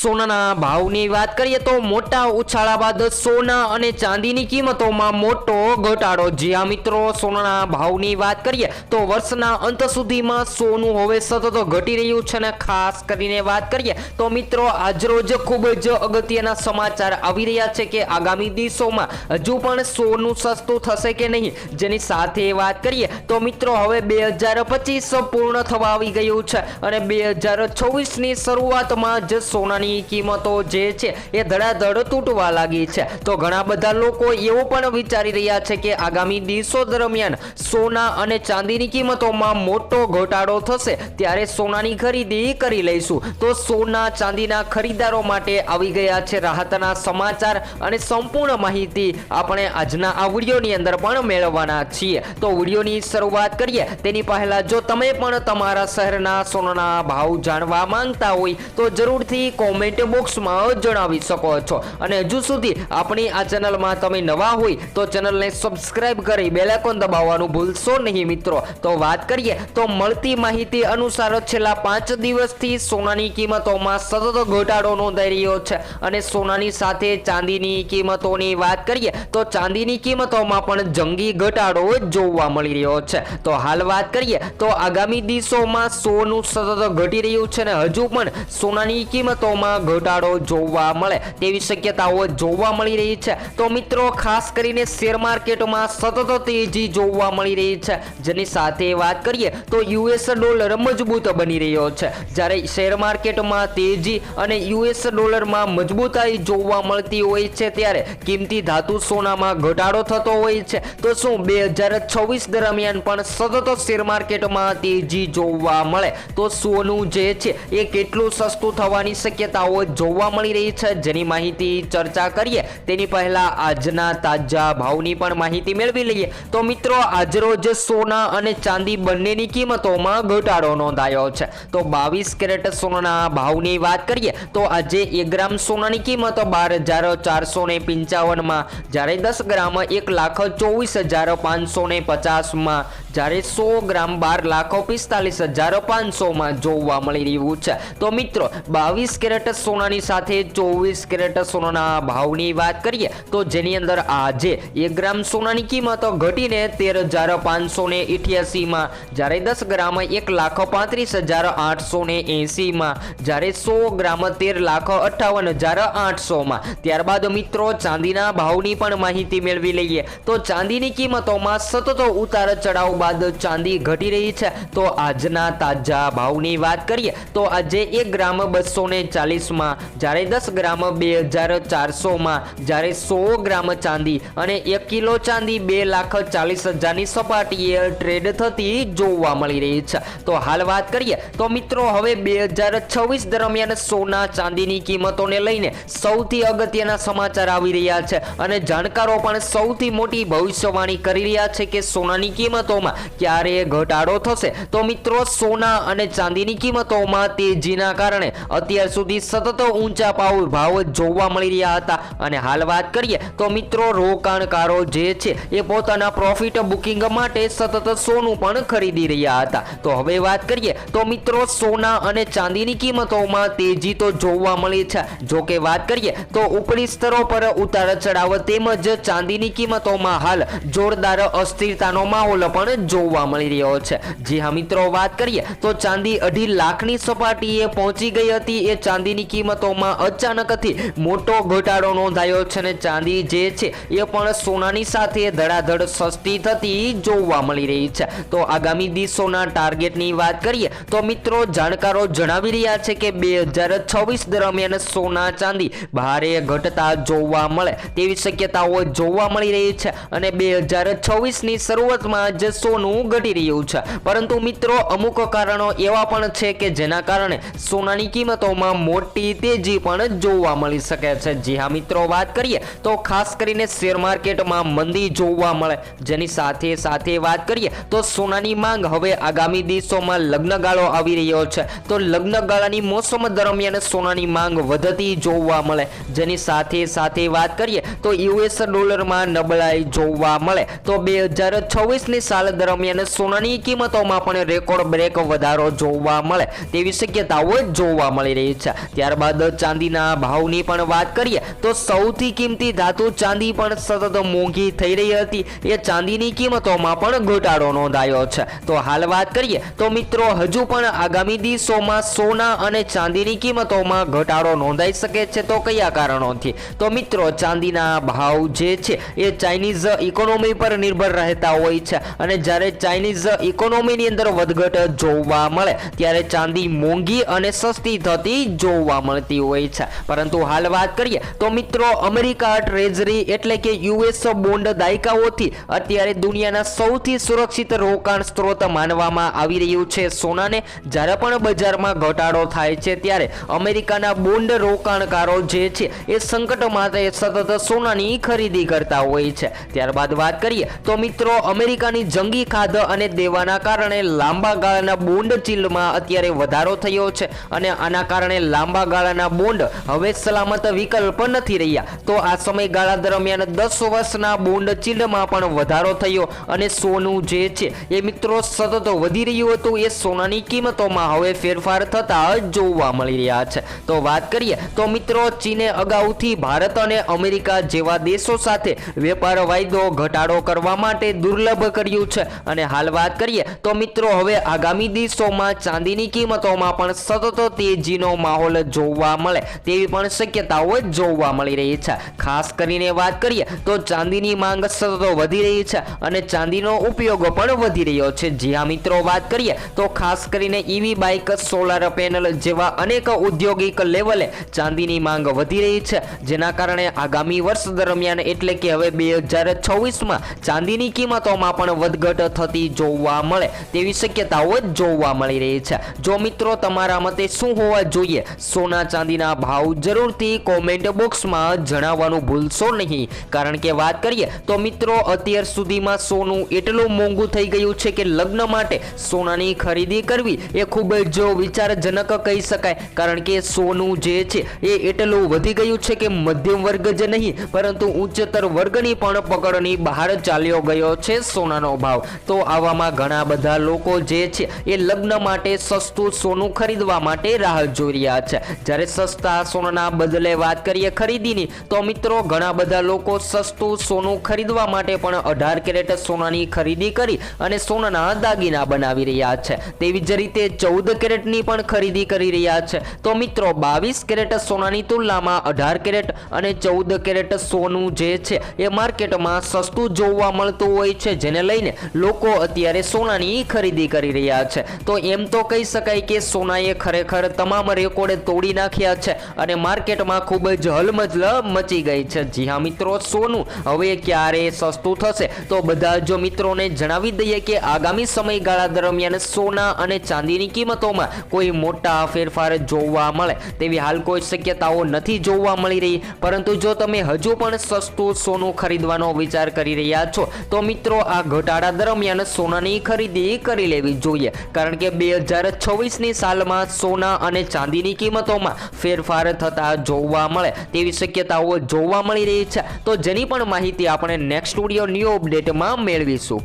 સોનાના ભાવની વાત કરીએ તો મોટા ઉછાળા બાદ સોના અને ચાંદીની કિંમતોમાં મોટો ઘટાડો. જ્યાં મિત્રો, સોનાના ભાવની વાત કરીએ તો વર્ષના અંત સુધીમાં સોનું હવે સતત ઘટી રહ્યું છે અને ખાસ કરીને વાત કરીએ તો મિત્રો આજરોજ ખૂબ જ અગત્યના સમાચાર આવી રહ્યા છે કે આગામી દિવસોમાં હજુ પણ સોનું સસ્તું થશે કે નહીં જેની સાથે વાત કરીએ તો મિત્રો, હવે બે હજાર પચીસ પૂર્ણ થવા આવી ગયું છે અને બે હજાર છવ્વીસની શરૂઆતમાં જ સોનાની કિંમતો જે છે એ ધડાધડ તૂટવા લાગી છે. તો ઘણા બધા લોકો એવું પણ વિચારી રહ્યા છે કે આગામી દિવસો દરમિયાન સોના અને ચાંદીની કિંમતોમાં મોટો ઘટાડો થશે. ત્યારે સોનાની ખરીદી કરી લઈશું. તો સોના, ચાંદીના ખરીદારો માટે આવી ગયા છે રાહતના સમાચાર અને સંપૂર્ણ માહિતી આપણે આજના આ વિડીયોની અંદર પણ મેળવવાના છીએ. તો વિડીયોની શરૂઆત કરીએ. તેની પહેલા જો તમે પણ તમારા શહેરના સોનાના ભાવ જાણવા માંગતા હોય, તો જરૂરથી કોમેન્ટ બોક્સમાં જણાવી શકો છો. અને હજુ સુધી આપણી આ ચેનલમાં તમે નવા હોય તો ચેનલને સબસ્ક્રાઇબ કરી બેલાઇકોન દબાવવાનું ભૂલશો નહીં મિત્રો. તો વાત કરીએ તો મળતી માહિતી અનુસાર છેલ્લા પાંચ દિવસથી સોનાની કિંમતોમાં સતત ઘટાડો નોંધાઈ રહ્યો છે. અને સોનાની સાથે ચાંદીની કિંમતોની વાત કરીએ તો ચાંદીની કિંમતોમાં પણ જંગી ઘટાડો જોવા મળી રહ્યો છે. તો હાલ વાત કરીએ તો આગામી દિવસોમાં સોનું સતત ઘટી રહ્યું છે અને હજુ પણ સોનાની કિંમતોમાં ઘટાડો જોવા મળે તેવી શક્યતાઓ જોવા મળી રહી છે. તો મિત્રો, ખાસ કરીને શેર માર્કેટમાં સતત તેજી જોવા મળી રહી છે. જેની સાથે વાત કરીએ તો યુએસ ડોલર મજબૂત બની રહ્યો છે. જ્યારે શેર માર્કેટમાં તેજી અને યુએસ ડોલરમાં મજબૂતાઈ જોવા મળતી હોય છે, ત્યારે કિંમતી ધાતુ સોનામાં ઘટાડો થતો હોય છે. તો શું બે હજાર છવ્વીસ દરમિયાન પણ સતત શેર માર્કેટમાં તેજી જોવા મળે? તો સોનું જે છે, એ કેટલું સસ્તું થવાની શક્યતાઓ જોવા મળી રહી છે. જેની માહિતી ચર્ચા કરીએ, તેની પહેલા આજના તાજા ભાવની પણ માહિતી મેળવી લઈએ. તો મિત્રો, આજરોજ સોના અને ચાંદી બંનેની કિંમતોમાં ઘટાડો નોંધાયો છે. તો બાવીસ કેરેટ સોનાના ભાવની વાત કરીએ, તો આજે એક ગ્રામ સોનાની કિંમત બાર હજાર ચારસો ને પંચાવનમાં, જ્યારે દસ ગ્રામ એક લાખ ચોવીસ હજાર પાંચસો ને પચાસમાં જ્યારે સો ગ્રામ બાર લાખ પિસ્તાલીસ હજાર પાંચસોમાં જોવા મળી રહ્યું છે. તો મિત્રો, બાવીસ કેરેટ સોનાની સાથે ચોવીસ કેરેટ સોનાના ભાવની વાત કરીએ, તો જેની અંદર આજે એક ગ્રામ સોનાની કિંમત ઘટીને તેર હજાર પાંચસો ને ઇઠ્યાસીમાં, જ્યારે દસ ગ્રામ એક લાખ પાંત્રીસ હજાર આઠસો ને એંસીમાં, જ્યારે સો ગ્રામ તેર લાખ અઠ્ઠાવન હજાર આઠસોમાં. ત્યારબાદ મિત્રો, ચાંદીના ભાવની પણ માહિતી મેળવી લઈએ. તો ચાંદીની કિંમતોમાં સતત ઉતાર ચઢાવ બાદ ચાંદી ઘટી રહી છે. તો આજના તાજા ભાવની વાત કરીએ, તો આજે એક ગ્રામ બસો ને ચાલીસમાં, જ્યારે દસ ગ્રામ બે હજાર ચારસોમાં, જ્યારે સો ગ્રામ ચાંદી અને એક કિલો ચાંદી બે લાખ ચાલીસ હજારની સપાટીએ ટ્રેડ થતી જોવા મળી રહી છે. તો હાલ વાત કરીએ, તો મિત્રો હવે બે હજાર છવ્વીસ દરમિયાન સોના ચાંદીની કિંમતોને લઈને સૌથી અગત્યના સમાચાર આવી રહ્યા છે. અને જાણકારો પણ સૌથી મોટી ભવિષ્યવાણી કરી રહ્યા છે કે સોનાની કિંમતોમાં ક્યારે ઘટાડો થશે? તો મિત્રો, સોના અને ચાંદીની કિંમતોમાં તેજીના કારણે અત્યાર સુધી સતત ઊંચા ભાવ ભાવ જોવા મળી રહ્યા હતા. અને હાલ વાત કરીએ, તો મિત્રો, રોકાણકારો જે છે, એ પોતાના પ્રોફિટ બુકિંગ માટે સતત સોનું પણ ખરીદી રહ્યા હતા. તો હવે વાત કરીએ, તો મિત્રો, સોના અને ચાંદીની કિંમતોમાં તેજી તો જોવા મળી છે. જો કે વાત કરીએ, તો ઉપરી સ્તરો પર ઉતાર ચઢાવ તેમજ ચાંદીની કિંમતોમાં હાલ જોરદાર અસ્થિરતાનો માહોલ પણ જોવા મળી રહ્યો છે. જી મિત્રો, વાત કરીએ તો ચાંદી અઢી લાખની સપાટીએ પહોંચી ગઈ હતી. એ ચાંદીની કિંમતોમાં અચાનકથી મોટો ઘટાડો નોંધાયો છે અને ચાંદી જે છે, એ પણ સોનાની સાથે ધડાધડ સસ્તી થતી જોવા મળી રહી છે. તો આગામી દિવસોના ટાર્ગેટની વાત કરીએ તો મિત્રો, જાણકારો જણાવી રહ્યા છે કે બે હજાર છવ્વીસ દરમિયાન સોના ચાંદી ભારે ઘટતા જોવા મળે તેવી શક્યતાઓ જોવા મળી રહી છે અને બે હજાર છવ્વીસની શરૂઆતમાં જ સોનું ઘટી રહ્યું છે. પરંતુ મિત્રો, અમુક કારણો એવા પણ છે કે જેના કારણે સોનાની કિંમતોમાં મોટી તેજી પણ જોવા મળી શકે છે. જી હા, મિત્રો, વાત કરીએ તો ખાસ કરીને શેર માર્કેટમાં મંદી જોવા મળે. જેની સાથે સાથે વાત કરીએ તો સોનાની માંગ હવે આગામી દિવસોમાં લગ્નગાળો આવી રહ્યો છે. તો લગ્નગાળાની મોસમ દરમિયાન સોનાની માંગ વધતી જોવા મળે. જેની સાથે સાથે વાત કરીએ તો યુએસ ડોલરમાં નબળાઈ જોવા મળે. તો બે હજાર છવ્વીસની સાલ દરમિયાન સોનાની કિંમતોમાં પણ રેકોર્ડ બ્રેક વધારો જોવા મળે તેવી શક્યતાઓ જોવા મળી રહી છે. ત્યારબાદ ચાંદીના ભાવની પણ વાત કરીએ તો સૌથી કિંમતી ધાતુ ચાંદી પણ સતત મોંઘી થઈ રહી હતી. એ ચાંદીની કિંમતોમાં પણ ઘટાડો નોંધાયો છે. તો હાલ વાત કરીએ તો મિત્રો, હજુ પણ આગામી દિવસોમાં સોના અને ચાંદીની કિંમતોમાં ઘટાડો નોંધાઈ શકે છે તો કયા કારણોથી? તો મિત્રો, ચાંદીના ભાવ જે છે એ ચાઇનીઝ ઇકોનોમી પર નિર્ભર રહેતા હોય છે અને જ્યારે ચાઇનીઝ ઇકોનોમીની અંદર વધઘટ જોવા મળે, ત્યારે ચાંદી મોંઘી અને સસ્તી થતી જોવા મળતી હોય છે. પરંતુ હાલ વાત કરીએ, તો મિત્રો અમેરિકા ટ્રેઝરી એટલે કે યુએસ બોન્ડ દાયકાઓથી અત્યારે દુનિયાના સૌથી સુરક્ષિત રોકાણ સ્ત્રોત માનવામાં આવી રહ્યું છે સોનાને. જ્યારે પણ બજારમાં ઘટાડો થાય છે, ત્યારે અમેરિકાના બોન્ડ રોકાણકારો જે છે, એ સંકટ માટે સતત સોનાની ખરીદી કરતા હોય છે. ત્યારબાદ વાત કરીએ, તો મિત્રો અમેરિકાની જંગી ખાધ અને દેવાના કારણે લાંબા ગાળાના બોન્ડ ચીલમાં અત્યારે વધારો થયો છે અને આના કારણે લાંબા ગાળાના બોન્ડ હવે સલામત વિકલ્પ નથી રહ્યા. તો આ સમયગાળા દરમિયાન દસ વર્ષના બોન્ડ ચીલમાં પણ વધારો થયો અને સોનું જે છે એ મિત્રો સતત વધી રહ્યું હતું, એ સોનાની કિંમતોમાં હવે ફેરફાર થતા જોવા મળી રહ્યા છે. તો વાત કરીએ, તો મિત્રો ચીને અગાઉથી ભારત અને અમેરિકા જેવા દેશો સાથે વેપાર વાયદો ઘટાડો કરવા માટે દુર્લભ કર્યું છે. અને હાલ વાત કરીએ તો મિત્રો, હવે આગામી દિવસોમાં ચાંદીની કિંમતોમાં પણ સતત તેજીનો માહોલ જોવા મળે તેવી પણ શક્યતાઓ જોવા મળી રહી છે. ખાસ કરીને વાત કરીએ તો ચાંદીની માંગ સતત વધી રહી છે અને ચાંદીનો ઉપયોગ પણ વધી રહ્યો છે. જ્યાં મિત્રો, વાત કરીએ તો ખાસ કરીને ઈવી બાઇક, સોલાર પેનલ જેવા અનેક ઔદ્યોગિક લેવલે ચાંદીની માંગ વધી રહી છે. જેના કારણે આગામી વર્ષ દરમિયાન એટલે કે હવે બે હજાર છવ્વીસમાં ચાંદીની કિંમતોમાં પણ વધઘટ થતી જોવા મળે તેવી શક્યતાઓ જોવા મળી રહી છે. જો મિત્રો તમારા મતે શું હોવા જોઈએ? સોના ચાંદીના ભાવ જરૂરથી કોમેન્ટ બોક્સમાં જણાવવાનું ભૂલશો નહીં. કારણ કે વાત કરીએ તો મિત્રો અત્યાર સુધીમાં સોનું એટલું મોંઘું થઈ ગયું છે કે લગ્ન માટે સોનાની ખરીદી કરવી એ ખૂબ જ વિચારજનક કહી શકાય. કારણ કે સોનું જે છે એ એટલું વધી ગયું છે કે મધ્યમ વર્ગ જ નહીં, પરંતુ ઉચ્ચતર વર્ગની પણ પકડની બહાર ચાલ્યો ગયો છે સોનાનો ભાવ. તો આવામાં ઘણા બધા લોકો જે છે, એ લગ્ન માટે સસ્તું સોનું ખરીદવા માટે રાહ જોઈ રહ્યા છે. જ્યારે સસ્તા સોનાના બદલે વાત કરીએ ખરીદીની, તો મિત્રો ઘણા બધા લોકો સસ્તું સોનું ખરીદવા માટે પણ અઢાર કેરેટ સોનાની ખરીદી કરી અને સોનાના દાગીના બનાવી રહ્યા છે. તેવી જ રીતે ચૌદ કેરેટની પણ ખરીદી કરી રહ્યા છે. તો મિત્રો બાવીસ કેરેટ સોનાની તુલનામાં અઢાર કેરેટ અને ચૌદ કેરેટ સોનું જે છે, એ માર્કેટમાં સસ્તું જોવા મળતું હોય છે, જેને લઈને લોકો અત્યારે સોનાની ખરીદી કરી રહ્યા છે. તો એમ તો કહી શકાય કે સોનાએ ખરેખર તમામ રેકોર્ડ તોડી નાખ્યા છે અને માર્કેટમાં ખૂબ જ હલમજલ મચી ગઈ છે. જી હા મિત્રો, સોનું હવે ક્યારે સસ્તું થશે? તો બધા જો મિત્રોને જણાવી દઈએ કે આગામી સમયગાળા દરમિયાન સોના અને ચાંદીની કિંમતોમાં કોઈ મોટા ફેરફાર જોવા મળે તેવી હાલ કોઈ શક્યતાઓ નથી જોવા મળી રહી. પરંતુ જો તમે હજુ પણ સસ્તું સોનું ખરીદવાનો વિચાર કરી રહ્યા છો, તો મિત્રો આ ઘટાડા દરમિયાન સોનાની ખરીદી કરી લેવી જોઈએ. કારણ કે બે હજાર છવ્વીસની સાલમાં સોના અને ચાંદીની કિંમતોમાં ફેરફાર થતા જોવા મળે તેવી શક્યતાઓ જોવા મળી રહી છે. તો જેની પણ માહિતી આપણે નેક્સ્ટ સ્ટુડિયો ન્યૂ અપડેટમાં મેળવીશું.